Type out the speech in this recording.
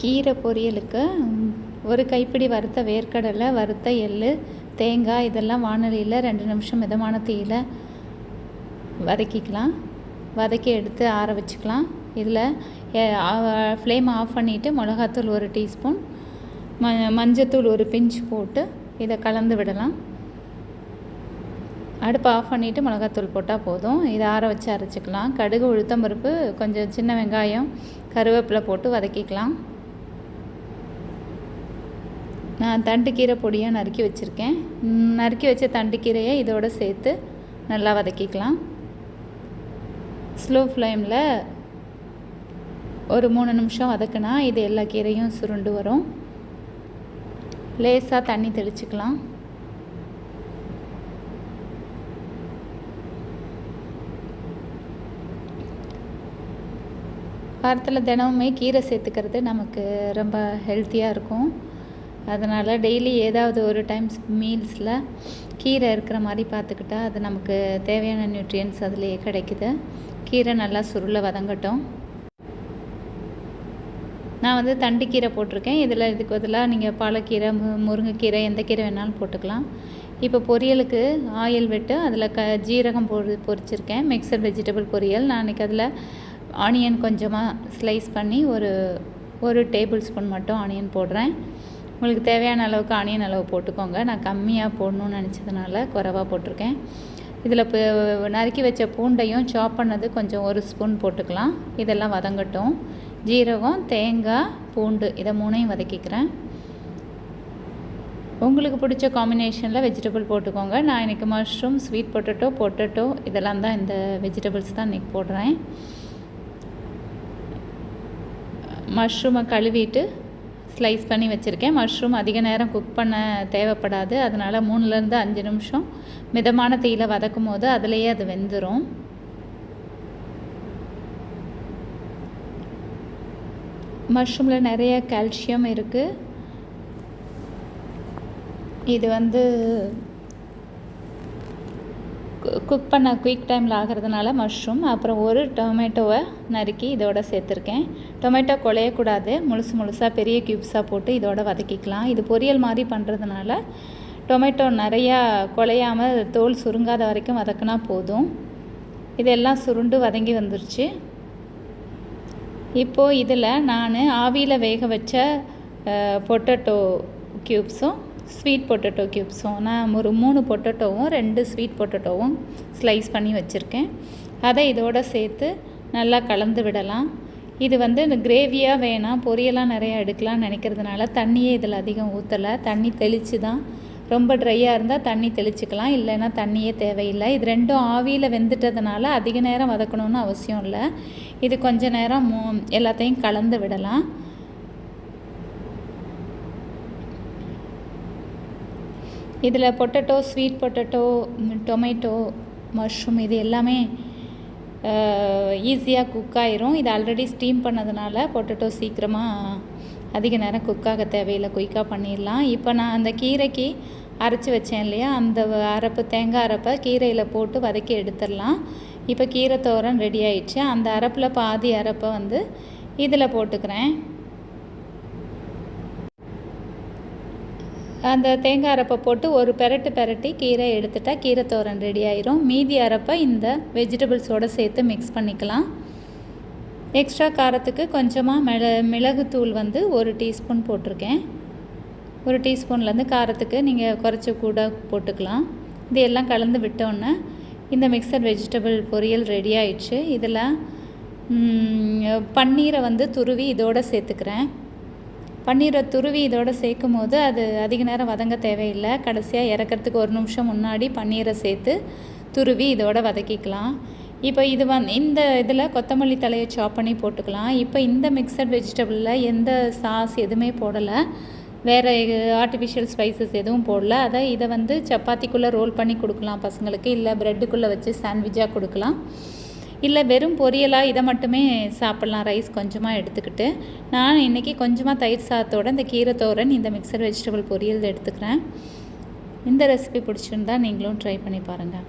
கீரை பொரியலுக்கு ஒரு கைப்பிடி வறுத்த வேர்க்கடலை வறுத்த எள் தேங்காய் இதெல்லாம் வானொலியில் ரெண்டு நிமிஷம் மிதமான தீயில் வதக்கிக்கலாம். வதக்கி எடுத்து ஆற வச்சுக்கலாம். இதில் ஃப்ளேம் ஆஃப் பண்ணிவிட்டு மிளகாத்தூள் ஒரு டீஸ்பூன் ம மஞ்சத்தூள் ஒரு பிஞ்ச் போட்டு இதை கலந்து விடலாம். அடுப்பை ஆஃப் பண்ணிவிட்டு மிளகாத்தூள் போட்டால் போதும். இதை ஆற வச்சு அரைச்சிக்கலாம். கடுகு உளுத்தம்பருப்பு கொஞ்சம் சின்ன வெங்காயம் கருவேப்பிலை போட்டு வதக்கிக்கலாம். நான் தண்டு கீரை பொடியாக நறுக்கி வச்சுருக்கேன். நறுக்கி வச்ச தண்டு கீரையை இதோடு சேர்த்து நல்லா வதக்கிக்கலாம். ஸ்லோ ஃப்ளேமில் ஒரு மூணு நிமிஷம் வதக்குனா இது எல்லா கீரையும் சுருண்டு வரும். லேசாக தண்ணி தெளிச்சுக்கலாம். வாரத்தில் தினமுமே கீரை சேர்த்துக்கிறது நமக்கு ரொம்ப ஹெல்த்தியாக இருக்கும். அதனால் டெய்லி ஏதாவது ஒரு டைம்ஸ் மீல்ஸில் கீரை இருக்கிற மாதிரி பார்த்துக்கிட்டா அது நமக்கு தேவையான நியூட்ரியன்ஸ் அதுலேயே கிடைக்குது. கீரை நல்லா சுருளை வதங்கட்டும். நான் வந்து தண்டுக்கீரை போட்டிருக்கேன். இதில் இதுக்கு பதிலாக நீங்கள் பாலக்கீரை மு முருங்கைக்கீரை எந்த கீரை வேணாலும் போட்டுக்கலாம். இப்போ பொரியலுக்கு ஆயில் விட்டு அதில் க ஜீரகம் பொரி பொரிச்சிருக்கேன். மிக்சர் வெஜிடபிள் பொரியல். நான் இன்றைக்கி அதில் ஆனியன் கொஞ்சமாக ஸ்லைஸ் பண்ணி ஒரு ஒரு டேபிள் ஸ்பூன் மட்டும் ஆனியன் போடுறேன். உங்களுக்கு தேவையான அளவுக்கு ஆனியன் அளவு போட்டுக்கோங்க. நான் கம்மியாக போடணும்னு நினச்சதுனால குறைவாக போட்டிருக்கேன். இதில் இப்போ நறுக்கி வச்ச பூண்டையும் சாப் பண்ணது கொஞ்சம் ஒரு ஸ்பூன் போட்டுக்கலாம். இதெல்லாம் வதங்கட்டும். ஜீரகம் தேங்காய் பூண்டு இதை மூணையும் வதக்கிக்கிறேன். உங்களுக்கு பிடிச்ச காம்பினேஷனில் வெஜிடபிள் போட்டுக்கோங்க. நான் இன்றைக்கி மஷ்ரூம் ஸ்வீட் பொட்டேட்டோ பொட்டேட்டோ இதெல்லாம் தான் இந்த வெஜிடபிள்ஸ் தான் இன்றைக்கி போடுறேன். மஷ்ரூமை கழுவிட்டு ஸ்லைஸ் பண்ணி வச்சுருக்கேன். மஷ்ரூம் அதிக நேரம் குக் பண்ண தேவைப்படாது. அதனால் மூணுலேருந்து அஞ்சு நிமிஷம் மிதமான தீயில் வதக்கும் போது அதுலேயே அது வெந்துடும் மஷ்ரூமில் நிறைய கால்சியம் இருக்குது இது வந்து குக் பண்ண குயிக் டைமில் ஆகிறதுனால மஷ்ரூம் அப்புறம் ஒரு டொமேட்டோவை நறுக்கி இதோட சேர்த்துருக்கேன். டொமேட்டோ குழையக்கூடாது முழுசு முழுசாக பெரிய க்யூப்ஸாக போட்டு இதோட வதக்கிக்கலாம். இது பொரியல் மாதிரி பண்ணுறதுனால டொமேட்டோ நிறையா குழையாமல் தோல் சுருங்காத வரைக்கும் வதக்கினா போதும். இதெல்லாம் சுருண்டு வதங்கி வந்துருச்சு. இப்போது இதில் நான் ஆவியில் வேக வச்ச பொட்டேட்டோ க்யூப்ஸும் ஸ்வீட் பொட்டேட்டோ கியூப்ஸும் நான் ஒரு மூணு பொட்டேட்டோவும் ரெண்டு ஸ்வீட் பொட்டேட்டோவும் ஸ்லைஸ் பண்ணி வச்சுருக்கேன். அதை இதோடு சேர்த்து நல்லா கலந்து விடலாம். இது வந்து இந்த கிரேவியாக வேணாம் பொரியெல்லாம் நிறையா எடுக்கலாம்னு நினைக்கிறதுனால தண்ணியே இதில் அதிகம் ஊற்றலை தண்ணி தெளித்து தான் ரொம்ப ட்ரையாக இருந்தால் தண்ணி தெளிச்சுக்கலாம். இல்லைன்னா தண்ணியே தேவையில்லை. இது ரெண்டும் ஆவியில் வெந்துட்டதுனால அதிக நேரம் வதக்கணும்னு அவசியம் இல்லை. இது கொஞ்ச நேரம் மூ எல்லாத்தையும் கலந்து விடலாம். இதில் potato sweet potato tomato mushroom இது எல்லாமே ஈஸியாக குக் ஆயிரும். இது ஆல்ரெடி ஸ்டீம் பண்ணதுனால பொட்டட்டோ சீக்கிரமாக அதிக நேரம் குக்காக தேவையில்லை. குயிக்காக பண்ணிடலாம். இப்போ நான் அந்த கீரைக்கு அரைச்சி வச்சேன் இல்லையா? அந்த அரைப்பு தேங்காய் அரைப்பை கீரையில் போட்டு வதக்கி எடுத்துடலாம். இப்போ கீரை தோரன் ரெடி ஆயிடுச்சு. அந்த அரைப்பில் பாதி அரைப்பை வந்து இதில் போட்டுக்கிறேன். அந்த தேங்காய் அரைப்பை போட்டு ஒரு பெரட்டு பெரட்டி கீரை எடுத்துட்டா கீரை தோரன் ரெடி ஆயிரும். மீதி அரைப்பை இந்த வெஜிடபிள்ஸோடு சேர்த்து மிக்ஸ் பண்ணிக்கலாம். எக்ஸ்ட்ரா காரத்துக்கு கொஞ்சமாக மிள மிளகுத்தூள் வந்து ஒரு டீஸ்பூன் போட்டிருக்கேன். ஒரு டீஸ்பூன்லேருந்து காரத்துக்கு நீங்கள் குறைச்சி கூட போட்டுக்கலாம். இது எல்லாம் கலந்து விட்டோன்னே இந்த மிக்சர் வெஜிடபிள் பொரியல் ரெடி ஆயிடுச்சு. இதில் பன்னீரை வந்து துருவி இதோடு சேர்த்துக்கிறேன். பன்னீரை துருவி இதோடு சேர்க்கும் போது அது அதிக நேரம் வதங்க தேவையில்லை. கடைசியாக இறக்கிறதுக்கு ஒரு நிமிஷம் முன்னாடி பன்னீரை சேர்த்து துருவி இதோட வதக்கிக்கலாம். இப்போ இது வந் இந்த இதில் கொத்தமல்லி தலையை சாப் பண்ணி போட்டுக்கலாம். இப்போ இந்த மிக்சட் வெஜிடபிளில் எந்த சாஸ் எதுவுமே போடலை. வேறு ஆர்டிஃபிஷியல் ஸ்பைசஸ் எதுவும் போடல. அதை இதை வந்து சப்பாத்திக்குள்ளே ரோல் பண்ணி கொடுக்கலாம் பசங்களுக்கு. இல்லை ப்ரெட்டுக்குள்ளே வச்சு சாண்ட்விச்சாக கொடுக்கலாம். இல்லை வெறும் பொரியலாக இதை மட்டுமே சாப்பிட்லாம் ரைஸ் கொஞ்சமாக எடுத்துக்கிட்டு. நான் இன்றைக்கி கொஞ்சமாக தயிர் சாதத்தோடு இந்த கீரை தோரன் இந்த மிக்சர் வெஜிடபிள் பொரியல் எடுத்துக்கிறேன். இந்த ரெசிபி பிடிச்சிருந்தா நீங்களும் ட்ரை பண்ணி பாருங்கள்